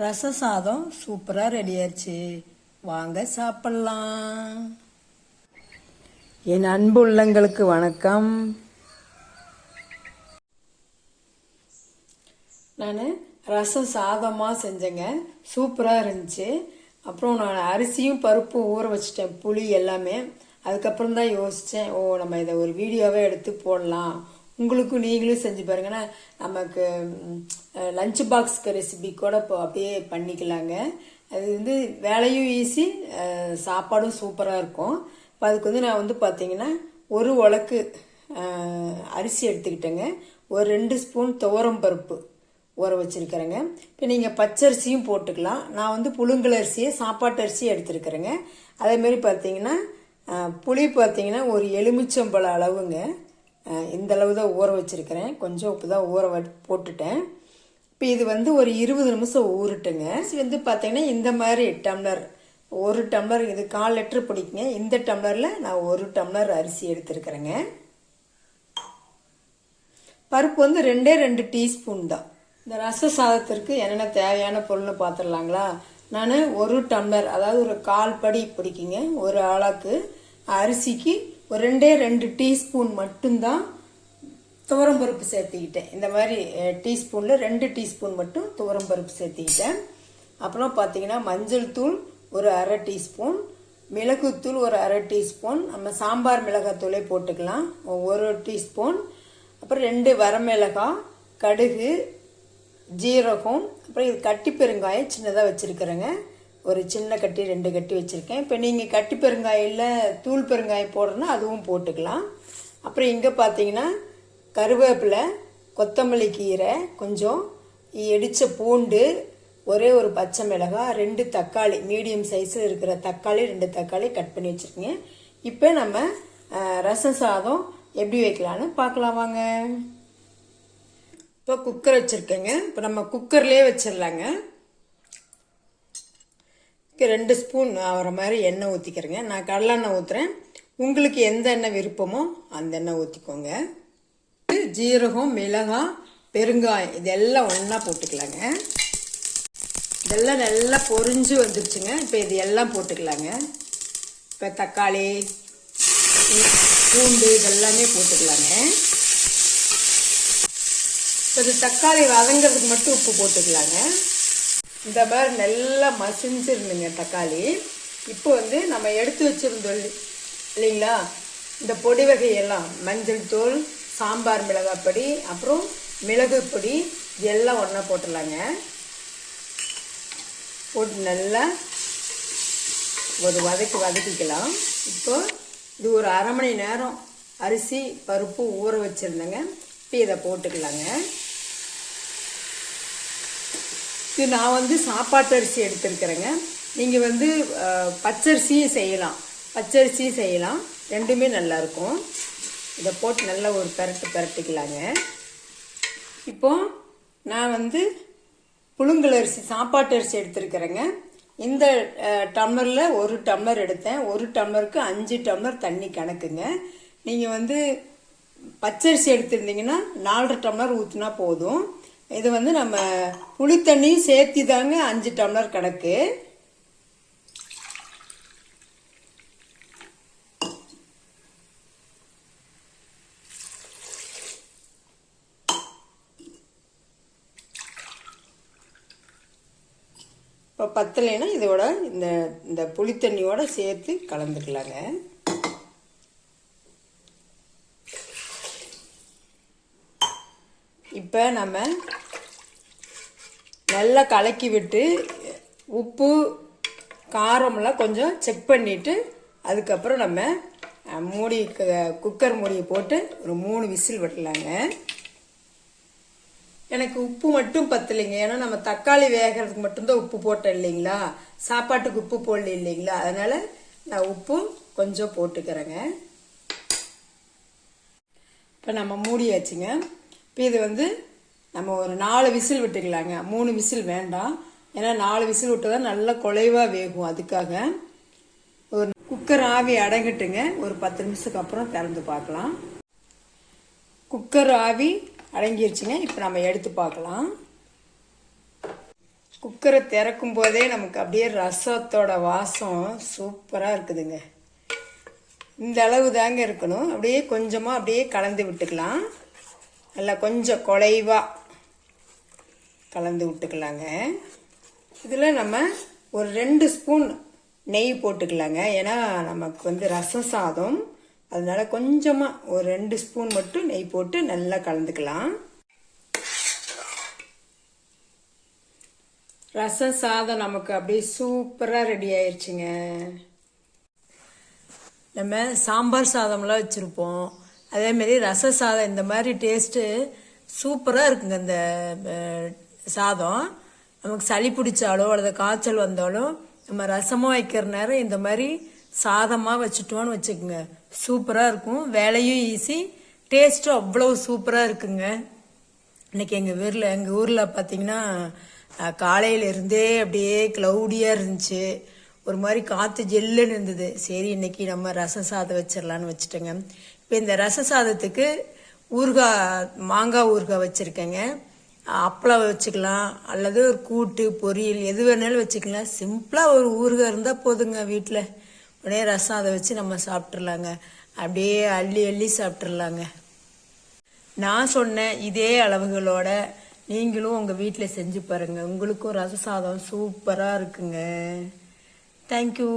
ரச சாதம் சூப்பராக ரெடி ஆயிடுச்சு. வாங்க சாப்பிட்லாம். என் அன்பு உள்ளங்களுக்கு வணக்கம். நான் ரசம் சாதமாக செஞ்சேங்க. சூப்பராக இருந்துச்சு. அப்புறம் நான் அரிசியும் பருப்பும் ஊற வச்சிட்டேன் புளி எல்லாமே. அதுக்கப்புறம் தான் யோசித்தேன் ஓ நம்ம இதை ஒரு வீடியோவே எடுத்து போடலாம். உங்களுக்கும் நீங்களும் செஞ்சு பாருங்கன்னா நமக்கு லஞ்ச் பாக்ஸ்க்கு ரெசிபி கூட இப்போ அப்படியே பண்ணிக்கலாங்க. அது வந்து வேலையும் ஈஸி சாப்பாடும் சூப்பராக இருக்கும். இப்போ அதுக்கு வந்து நான் வந்து பார்த்தீங்கன்னா ஒரு உலக்கு அரிசி எடுத்துக்கிட்டேங்க. ஒரு ரெண்டு ஸ்பூன் துவரம் பருப்பு ஊற வச்சுருக்கிறேங்க. இப்போ நீங்கள் பச்சரிசியும் போட்டுக்கலாம். நான் வந்து புழுங்கல் அரிசியை சாப்பாட்டு அரிசியை எடுத்துருக்கிறேங்க. அதேமாரி பார்த்தீங்கன்னா புளி பார்த்தீங்கன்னா ஒரு எலுமிச்சம்பழ அளவுங்க. இந்த அளவு தான் ஊற வச்சிருக்கிறேன். கொஞ்சம் உப்பு தான் ஊற வ- போட்டுட்டேன். இப்போ இது வந்து ஒரு இருபது நிமிஷம் ஊறட்டுங்க. வந்து பார்த்தீங்கன்னா இந்த மாதிரி டம்ளர் ஒரு டம்ளர் இது கால் லிட்டர் பிடிக்குங்க. இந்த டம்ளரில் நான் ஒரு டம்ளர் அரிசி எடுத்துருக்குறேங்க. பருப்பு வந்து ரெண்டே ரெண்டு டீஸ்பூன் தான். இந்த ரச சாதத்திற்கு என்னென்ன தேவையான பொருள்னு பார்த்துடலாங்களா நான் ஒரு டம்ளர் அதாவது ஒரு கால் படி பிடிக்குங்க. ஒரு ஆளாக்கு அரிசிக்கு ஒரு ரெண்டே ரெண்டு டீஸ்பூன் மட்டும்தான் துவரம் பருப்பு சேர்த்துக்கிட்டேன். இந்த மாதிரி டீஸ்பூனில் ரெண்டு டீஸ்பூன் மட்டும் துவரம் பருப்பு சேர்த்துக்கிட்டேன். அப்புறம் பார்த்தீங்கன்னா மஞ்சள் தூள் ஒரு அரை டீஸ்பூன் மிளகுத்தூள் ஒரு அரை டீஸ்பூன் நம்ம சாம்பார் மிளகாத்தூளே போட்டுக்கலாம். ஒரு டீஸ்பூன் அப்புறம் ரெண்டு வரமிளகாய் கடுகு ஜீரகம் அப்புறம் இது கட்டி பெருங்காயம் சின்னதாக வச்சுருக்கிறேங்க. ஒரு சின்ன கட்டி ரெண்டு கட்டி வச்சுருக்கேன். இப்போ நீங்கள் கட்டி பெருங்காயில் தூள் பெருங்காயம் போடுறோன்னா அதுவும் போட்டுக்கலாம். அப்புறம் இங்கே பார்த்தீங்கன்னா கருவேப்பிலை கொத்தமல்லி கீரை கொஞ்சம் இடித்த பூண்டு ஒரே ஒரு பச்சை மிளகாய் ரெண்டு தக்காளி மீடியம் சைஸில் இருக்கிற தக்காளி ரெண்டு தக்காளி கட் பண்ணி வச்சுருக்கேங்க. இப்போ நம்ம ரசம் சாதம் எப்படி வைக்கலான்னு பார்க்கலாம் வாங்க. இப்போ குக்கர் வச்சுருக்கேங்க. இப்போ நம்ம குக்கர்லேயே வச்சிடலாங்க ரெண்டு ஸ்பூன் ஆகிற மாதிரி எண்ணெய் ஊற்றிக்கிறேங்க நான் கடலெண்ணெய் ஊற்றுறேன் உங்களுக்கு எந்த எண்ணெய் விருப்பமோ அந்த எண்ணெய் ஊற்றிக்கோங்க ஜீரகம் மிளகாய் பெருங்காயம். இதெல்லாம் ஒன்றா போட்டுக்கலாங்க. இதெல்லாம் நல்லா பொறிஞ்சு வந்துருச்சுங்க. இப்போ இது எல்லாம் போட்டுக்கலாங்க. இப்போ தக்காளி பூண்டு இதெல்லாமே போட்டுக்கலாங்க. இப்போ இது தக்காளி வதங்கிறதுக்கு மட்டும் உப்பு போட்டுக்கலாங்க. இந்த மாதிரி நல்லா மசிஞ்சிருந்துங்க தக்காளி. இப்போ வந்து நம்ம எடுத்து வச்சிருந்தோம் இல்லைங்களா? இந்த பொடி வகையெல்லாம் மஞ்சள் தூள் சாம்பார் மிளகாய் பொடி அப்புறம் மிளகு பொடி இது எல்லாம் ஒன்றா போட்டுடலாங்க. போட்டு நல்லா ஒரு வதக்கி வதக்கிக்கலாம். இப்போ இது ஒரு அரை மணி நேரம் அரிசி பருப்பு ஊற வச்சுருந்தேங்க. இப்போ இதை போட்டுக்கலாங்க. இது நான் வந்து சாப்பாட்டு அரிசி எடுத்திருக்கிறேங்க. நீங்கள் வந்து பச்சரிசியும் செய்யலாம். பச்சரிசியும் செய்யலாம். ரெண்டுமே நல்லா இருக்கும். இதை போட்டு நல்லா ஒரு பெரட்டு பெரட்டிக்கலாங்க. இப்போ நான் வந்து புழுங்கல் அரிசி சாப்பாட்டு அரிசி எடுத்திருக்கிறேங்க. இந்த டம்ளரில் ஒரு டம்ளர் எடுத்தேன். ஒரு டம்ளருக்கு அஞ்சு டம்ளர் தண்ணி கணக்குங்க. நீங்கள் வந்து பச்சரிசி எடுத்திருந்தீங்கன்னா நாலரை டம்ளர் ஊற்றினா போதும். இது வந்து நம்ம புளி தண்ணியும் சேர்த்தி தாங்க அஞ்சு டம்ளர் கணக்கு. இப்போ பத்தலைன்னா இதோட இந்த இந்த புளி தண்ணியோட சேர்த்து கலந்துக்கலாங்க. இப்போ நம்ம நல்லா கலக்கி விட்டு உப்பு காரமெல்லாம் கொஞ்சம் செக் பண்ணிவிட்டு அதுக்கப்புறம் நம்ம மூடி க- குக்கர் மூடியை போட்டு ஒரு மூணு விசில் விடலாங்க. எனக்கு உப்பு மட்டும் பத்தலைங்க. ஏன்னா நம்ம தக்காளி வேகிறதுக்கு மட்டும்தான் உப்பு போட்டோம் இல்லைங்களா? சாப்பாட்டுக்கு உப்பு போடல இல்லைங்களா? அதனால் நான் உப்பு கொஞ்சம் போட்டுக்கிறேங்க. இப்போ நம்ம மூடியாச்சுங்க. இப்போ இது வந்து நம்ம ஒரு நாலு விசில் விட்டுக்கலாங்க. மூணு விசில் வேண்டாம். ஏன்னா நாலு விசில் விட்டு தான் நல்லா குலைவாக வேகும் அதுக்காக. ஒரு குக்கர் ஆவி அடங்கிட்டுங்க. ஒரு பத்து நிமிஷத்துக்கு அப்புறம் திறந்து பார்க்கலாம். குக்கர் ஆவி அடங்கிருச்சுங்க. இப்போ நம்ம எடுத்து பார்க்கலாம். குக்கரை திறக்கும் போதே நமக்கு அப்படியே ரசத்தோட வாசம் சூப்பராக இருக்குதுங்க. இந்த அளவு தாங்க இருக்கணும். அப்படியே கொஞ்சமாக அப்படியே கலந்து விட்டுக்கலாம். நல்லா கொஞ்சம் குலைவாக கலந்து விட்டுக்கலாங்க. இதில் நம்ம ஒரு ரெண்டு ஸ்பூன் நெய் போட்டுக்கலாங்க. ஏன்னா நமக்கு வந்து ரசம் சாதம். அதனால் கொஞ்சமாக ஒரு ரெண்டு ஸ்பூன் மட்டும் நெய் போட்டு நல்லா கலந்துக்கலாம். ரசம் சாதம் நமக்கு அப்படியே சூப்பராக ரெடி ஆயிடுச்சுங்க நம்ம சாம்பார் சாதம்லாம் வச்சுருப்போம். அதேமாரி ரச சாதம் இந்த மாதிரி டேஸ்ட்டு சூப்பராக இருக்குங்க. இந்த சாதம் நமக்கு சளி பிடிச்சாலோ அல்லது காய்ச்சல் வந்தாலும் நம்ம ரசமாக வைக்கிற நேரம் இந்த மாதிரி சாதமாக வச்சுட்டோன்னு வச்சுக்கோங்க. சூப்பராக இருக்கும். வேலையும் ஈஸி டேஸ்ட்டும் அவ்வளோ சூப்பராக இருக்குங்க. இன்னைக்கு எங்கள் ஊரில் எங்கள் ஊரில் பார்த்தீங்கன்னா காலையிலேருந்தே அப்படியே க்ளவுடியாக இருந்துச்சு. ஒரு மாதிரி காற்று ஜெல்லுன்னு இருந்தது. சரி இன்னைக்கு நம்ம ரச சாதம் வச்சிடலான்னு வச்சுட்டேங்க. இப்போ இந்த ரச சாதத்துக்கு ஊறுகாய் மாங்காய் ஊறுகாய் வச்சுருக்கேங்க. அப்பளம் வச்சுக்கலாம் அல்லது ஒரு கூட்டு பொரியல் எது வேணாலும் வச்சுக்கலாம். சிம்பிளாக ஒரு ஊறுகாய் இருந்தால் போதுங்க வீட்டில் உடனே ரசம் அதை வச்சு நம்ம சாப்பிட்றலாங்க அப்படியே அள்ளி அள்ளி சாப்பிட்றலாங்க நான் சொன்ன இதே அளவுகளோட நீங்களும் உங்கள் வீட்டில் செஞ்சு பாருங்க. உங்களுக்கும் ரச சாதம் சூப்பராக இருக்குங்க. தேங்க்யூ